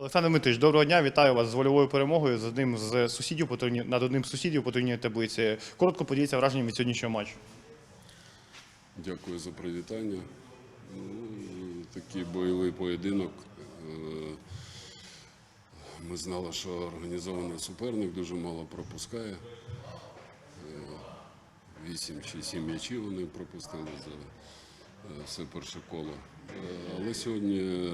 Олександр Дмитрич, доброго дня. Вітаю вас з вольовою перемогою з одним з сусідів по турні... над одним з сусідів по турнірній таблиці. Коротко поділіться враженням від сьогоднішнього матчу. Дякую за привітання. Ну, такий бойовий поєдинок. Е, Ми знали, що організований суперник дуже мало пропускає. Е, Вісім чи сім м'ячів вони пропустили за е, все перше коло. Але сьогодні,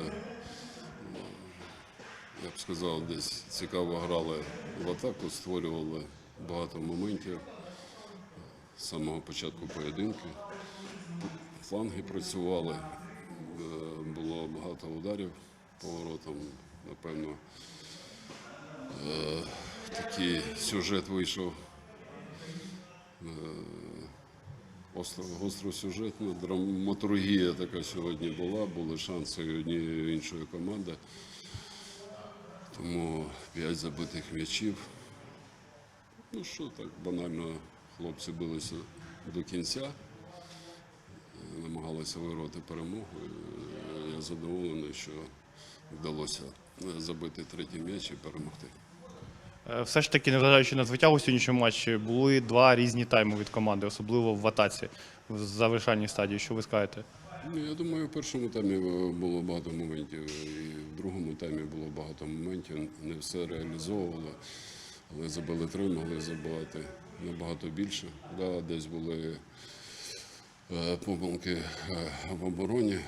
я б сказав, десь цікаво грали в атаку, створювали багато моментів з самого початку поєдинку фланги працювали, е, було багато ударів поворотом. Напевно, е, такий сюжет вийшов. е, остро- Гостросюжетна драматургія така сьогодні була, були шанси однієї іншої команди. Тому п'ять забитих м'ячів. Ну що так, банально хлопці билися до кінця намагалися вирвати перемогу. Е, Я задоволений, що вдалося е, забити третій м'яч і перемогти. Е, Все ж таки, незважаючи на звитягу сьогоднішнього матчі, були два різні тайми від команди, особливо в атаці, в завершальній стадії. Що ви скажете? Ну, я думаю, в першому таймі е, було багато моментів, і в другому таймі було багато моментів. Не все реалізовували, але забили три, могли забивати набагато більше. Да, десь були е, помилки е, в обороні.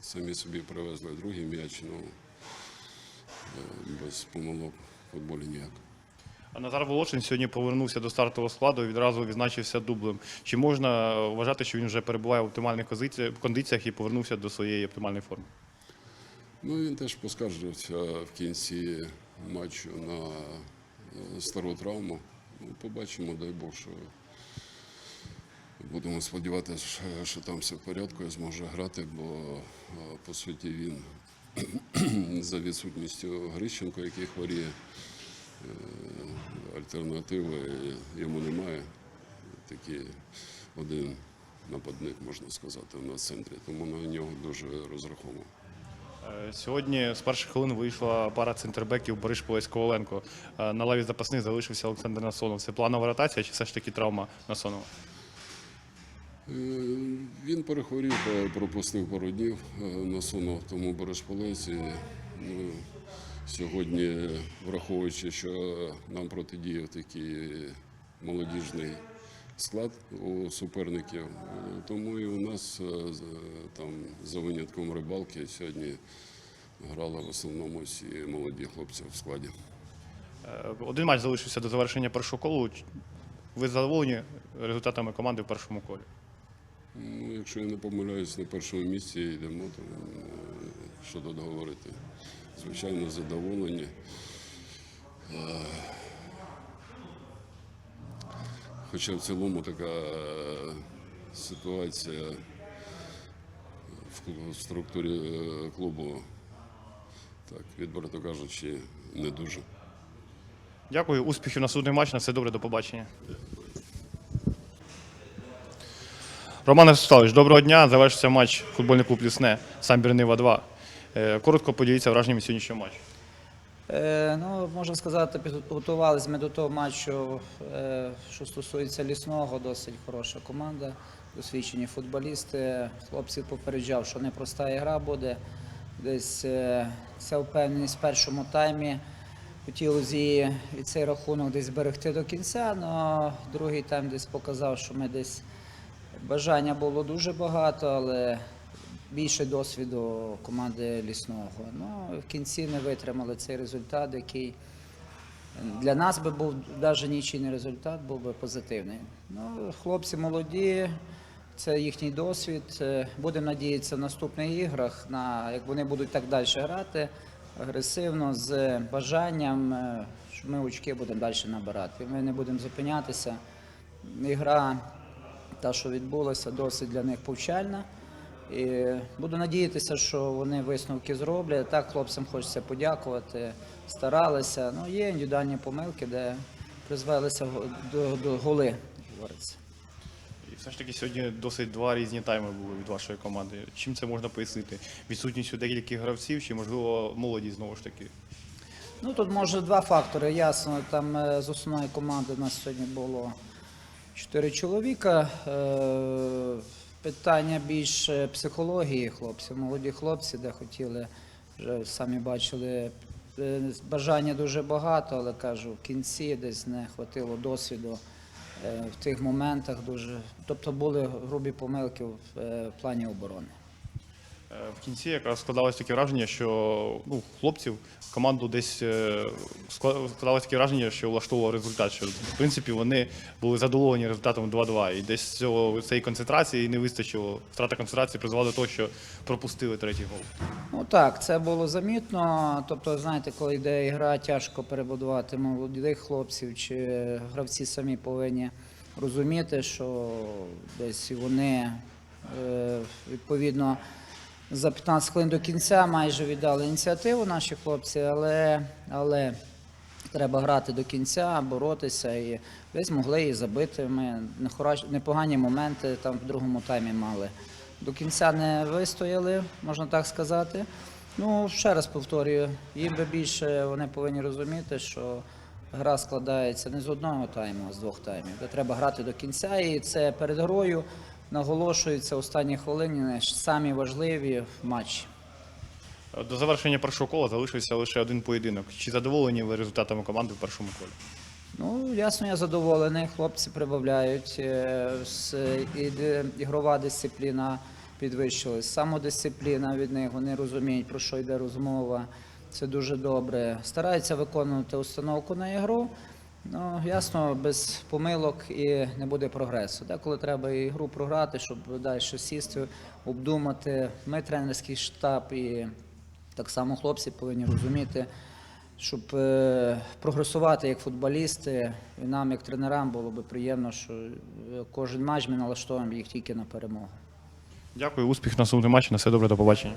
Самі собі привезли другий м'яч, ну е, без помилок в футболі ніяк. Назар Волошин сьогодні повернувся до стартового складу і відразу відзначився дублем. Чи можна вважати, що він вже перебуває в оптимальних кондиціях і повернувся до своєї оптимальної форми? Ну, він теж поскаржився в кінці матчу на е, стару травму. Ну, побачимо, дай Бог, що будемо сподіватися, що- там все в порядку і зможе грати, бо е, по суті він за відсутністю Грищенко, який хворіє, альтернативи йому немає. Такий один нападник, можна сказати, у нас в центрі, тому на нього дуже розраховуємо. Е, Сьогодні з перших хвилин вийшла пара центрбеків Бориш Полець Коваленко. Е, На лаві запасних залишився Олександр Насонов. Це планова ротація чи все ж таки травма Насонова? Е, Він перехворів, е, пропустив пару днів, е, насунув тому Бережполець. І, ну, сьогодні, враховуючи, що нам протидіяв такий молодіжний склад у суперників, тому і у нас е, там за винятком рибалки сьогодні грали в основному всі молоді хлопці в складі. Е, Один матч залишився до завершення першого колу. Ви задоволені результатами команди в першому колі? Ну, якщо я не помиляюсь, на першому місці йдемо, то що тут говорити. Звичайно, задоволені. Хоча в цілому така е, ситуація в структурі е, клубу, так, відверто кажучи, не дуже. Дякую, успіхів на судний матч. На все добре, до побачення. Роман Ростиславович, доброго дня. Завершився матч футбольний клуб Лісне, Самбір Нива 2. Е, Коротко поділіться враженнями сьогоднішнього матчу. Е, ну, можна сказати, підготувалися ми до того матчу, е, що стосується лісного, досить хороша команда, досвідчені футболісти. Хлопців попереджав, що непроста ігра буде. Десь е, ця впевненість в першому таймі. Хотілося її і цей рахунок десь зберегти до кінця, але другий тайм десь показав, що ми десь бажання було дуже багато, але більше досвіду команди лісного. Ну, в кінці не витримали цей результат, який для нас би був навіть нічийний результат, був би позитивний. Ну, хлопці молоді, це їхній досвід. Е, Будемо надіятися в наступних іграх, на, як вони будуть так далі грати, агресивно, з бажанням, е, що ми очки будемо далі набирати. Ми не будемо зупинятися. Ігра, та, що відбулася, досить для них повчальна. І буду надіятися, що вони висновки зроблять. Так, хлопцям хочеться подякувати, старалися. Ну, є індивідуальні помилки, де призвелися до, до голи, говориться. І все ж таки сьогодні досить два різні тайми були від вашої команди. Чим це можна пояснити? Відсутністю декількох гравців чи, можливо, молодість знову ж таки? Ну тут може два фактори. Ясно, там е, з основної команди у нас сьогодні було чотири чоловіка. Е, Питання більше психології хлопців, молоді хлопці, де хотіли, вже самі бачили, е, бажання дуже багато, але кажу, в кінці десь не хватило досвіду е, в тих моментах дуже. Тобто були грубі помилки в е, плані оборони. Е, В кінці якраз складалось таке враження, що ну, хлопців команду десь е, скла- складалось таке враження, що влаштовував результат. Що в принципі вони були задоволені результатом 2-2. І десь цього цієї концентрації не вистачило. Втрата концентрації призвела до того, що пропустили третій гол. Ну так, це було замітно. Тобто, знаєте, коли йде ігра, тяжко перебудувати молодих хлопців, чи гравці самі повинні розуміти, що десь вони е, відповідно за 15 хвилин до кінця майже віддали ініціативу наші хлопці, але, але треба грати до кінця, боротися і десь могли і забити. Ми непогані моменти там в другому таймі мали. До кінця не вистояли, можна так сказати. Ну, ще раз повторюю, їм би більше вони повинні розуміти, що гра складається не з одного тайму, а з двох таймів. Де треба грати до кінця, і це перед грою наголошується останні хвилини самі важливі в матчі. До завершення першого кола залишився лише один поєдинок. Чи задоволені ви результатами команди в першому колі? Ну, ясно, я задоволений. Хлопці прибавляють. е, Ігрова дисципліна підвищилась. Самодисципліна від них. Вони розуміють, про що йде розмова. Це дуже добре. Стараються виконувати установку на ігру. Ну, ясно, без помилок і не буде прогресу. Деколи треба і гру програти, щоб далі сісти, обдумати. Ми тренерський штаб і так само хлопці повинні розуміти, щоб е, прогресувати як футболісти, і нам, як тренерам, було би приємно, що кожен матч ми налаштовуємо їх тільки на перемогу. Дякую, успіх на наступний матч. На все добре, до побачення.